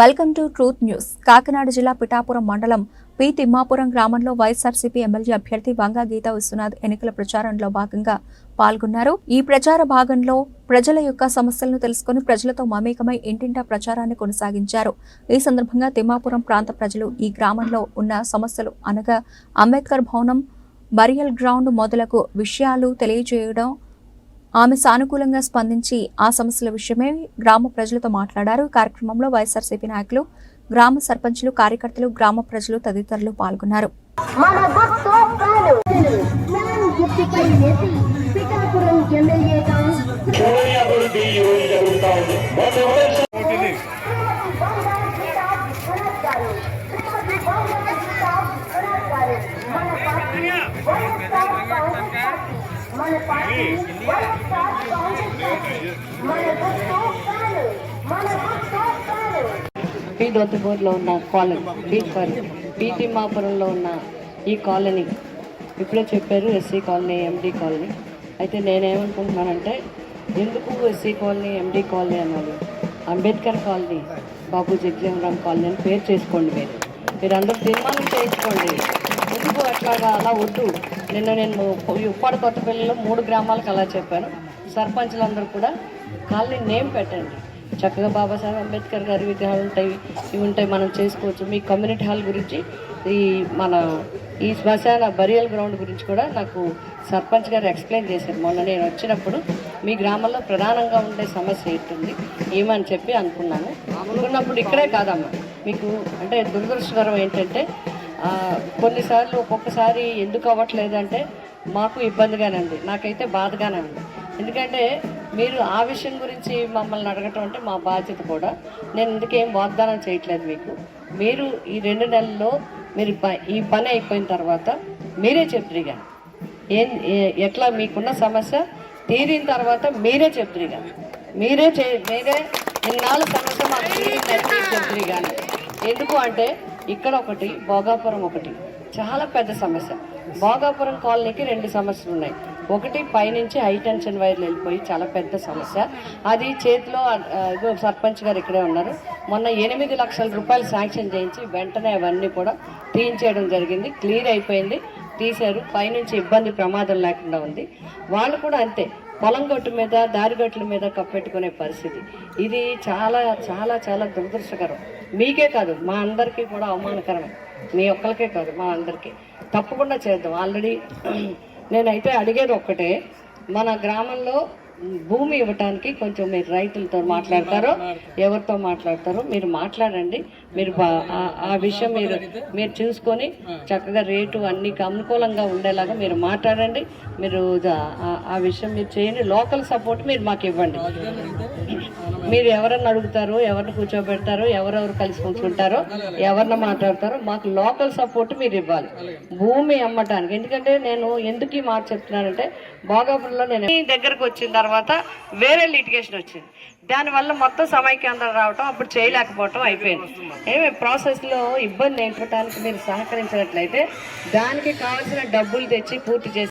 Welcome to truth news. Kakinada జిల్లా పిఠాపురం మండలం P Thimmapuram గ్రామంలో వైఎస్ఆర్సీపీ ఎమ్మెల్యే అభ్యర్థి వంగా గీత విశ్వనాథ్ ఎన్నికల ప్రచారంలో భాగంగా పాల్గొన్నారు. ఈ ప్రచార భాగంలో ప్రజల యొక్క సమస్యలను తెలుసుకుని ప్రజలతో మమేకమై ఇంటింటా ప్రచారాన్ని కొనసాగించారు. ఈ సందర్భంగా తిమ్మాపురం ప్రాంత ప్రజలు ఈ గ్రామంలో ఉన్న సమస్యలు అనగా అంబేద్కర్ భవనం బరియల్ గ్రౌండ్ మొదలగు విషయాలు తెలియజేయడం ఆమె సానుకూలంగా స్పందించి ఆ సమస్యల విషయమే గ్రామ ప్రజలతో మాట్లాడారు. కార్యక్రమంలో వైఎస్ఆర్సీపీ నాయకులు గ్రామ సర్పంచులు కార్యకర్తలు గ్రామ ప్రజలు తదితరులు పాల్గొన్నారు. పిఠాపురం ఎమ్మెల్యేగా పార్టీ వైఎస్ఆర్ కాంగ్రెస్ పార్టీ మన గుర్తు మన గుర్తు పి ఉన్న కాలనీ పి కాలనీ పి ఉన్న ఈ కాలనీ ఇప్పుడే చెప్పారు ఎస్సీ కాలనీ ఎండీ కాలనీ. అయితే నేనేమనుకుంటున్నానంటే ఎందుకు ఎస్సీ కాలనీ ఎండీ కాలనీ అన్నారు? అంబేద్కర్ కాలనీ బాబు జగ్జీవనరామ్ కాలనీ అని పేరు చేసుకోండి మీరు. మీరు అందరూ తీర్మానం చేసుకోండి ఎందుకు అట్లాగా అలా వద్దు? నిన్న నేను ఉప్పాడు కొత్తపల్లిలో మూడు గ్రామాలకు అలా చెప్పాను. సర్పంచులందరూ కూడా కాలనీ నేమ్ పెట్టండి. చక్కగా బాబాసాహెబ్ అంబేద్కర్ గారి విగ్రహాలు ఉంటాయి ఇవి ఉంటాయి మనం చేసుకోవచ్చు. మీ కమ్యూనిటీ హాల్ గురించి ఈ మన ఈ శ్మశాన బరియల్ గ్రౌండ్ గురించి కూడా నాకు సర్పంచ్ గారు ఎక్స్ప్లెయిన్ చేశారు. మొన్న నేను వచ్చినప్పుడు మీ గ్రామంలో ప్రధానంగా ఉండే సమస్య ఏంటుంది ఏమని చెప్పి అనుకున్నాను. అనుకున్నప్పుడు ఇక్కడే కాదమ్మా. మీకు అంటే దురదృష్టకరం ఏంటంటే కొన్నిసార్లు ఒక్కొక్కసారి ఎందుకు అవ్వట్లేదు అంటే మాకు ఇబ్బందిగానే ఉంది నాకైతే బాధగానే ఉంది ఎందుకంటే మీరు ఆ విషయం గురించి మమ్మల్ని అడగటం అంటే మా బాధ్యత కూడా. నేను ఇందుకేం వాగ్దానం చేయట్లేదు మీకు. మీరు ఈ రెండు నెలల్లో మీరు ఈ పని అయిపోయిన తర్వాత మీరే చెప్తురిగా. ఏం ఎట్లా మీకున్న సమస్య తీరిన తర్వాత మీరే చెప్తురిగా. మీరే చే మీరే ఇన్నాళ్ళు సమస్య మాకు తీరిందని మీరు చెప్తురిగా ఎందుకు అంటే ఇక్కడ ఒకటి భోగాపురం ఒకటి. చాలా పెద్ద సమస్య. భోగాపురం కాలనీకి రెండు సమస్యలు ఉన్నాయి. ఒకటి పైనుంచి హై టెన్షన్ వైర్లు వెళ్ళిపోయి చాలా పెద్ద సమస్య. అది చేతిలో సర్పంచ్ గారు ఇక్కడే ఉన్నారు. మొన్న ఎనిమిది లక్షల రూపాయలు శాంక్షన్ చేయించి వెంటనే అవన్నీ కూడా తీయించేయడం జరిగింది. క్లియర్ అయిపోయింది. తీశారు. పైనుంచి ఇబ్బంది ప్రమాదం లేకుండా ఉంది. వాళ్ళు కూడా అంతే. పొలంగొట్టు మీద దారిగట్ల మీద కప్పెట్టుకునే పరిస్థితి. ఇది చాలా చాలా చాలా దురదృష్టకరం. మీకే కాదు మా అందరికీ కూడా అవమానకరమే మీ ఒక్కరికే కాదు మా అందరికీ. తప్పకుండా చేద్దాం. ఆల్రెడీ నేనైతే అడిగేది ఒక్కటే. మన గ్రామంలో భూమి ఇవ్వటానికి కొంచెం మీరు రైతులతో మాట్లాడతారో ఎవరితో మాట్లాడతారో మీరు మాట్లాడండి. మీరు ఆ- విషయం మీరు మీరు చూసుకొని చక్కగా రేటు అన్ని అనుకూలంగా ఉండేలాగా మీరు మాట్లాడండి. మీరు ఆ విషయం మీరు చేయండి. లోకల్ సపోర్ట్ మీరు మాకు ఇవ్వండి. మీరు ఎవరన్నా అడుగుతారు ఎవరిని కూర్చోబెడతారు ఎవరెవరు కలిసి కూర్చుంటారో ఎవరిని మాట్లాడతారో మాకు లోకల్ సపోర్ట్ మీరు ఇవ్వాలి. భూమి అమ్మటానికి. ఎందుకంటే నేను ఎందుకు ఈ మాట చెప్తున్నానంటే భోగాపురంలో నేను మీ దగ్గరకు వచ్చిన తర్వాత వేరే లిటిగేషన్ వచ్చింది. దానివల్ల మొత్తం సమైక్యాంధ్రం రావటం అప్పుడు చేయలేకపోవటం అయిపోయింది. ఏమి ప్రాసెస్లో ఇబ్బంది నేర్పడానికి మీరు సహకరించినట్లయితే దానికి కావాల్సిన డబ్బులు తెచ్చి పూర్తి చేసి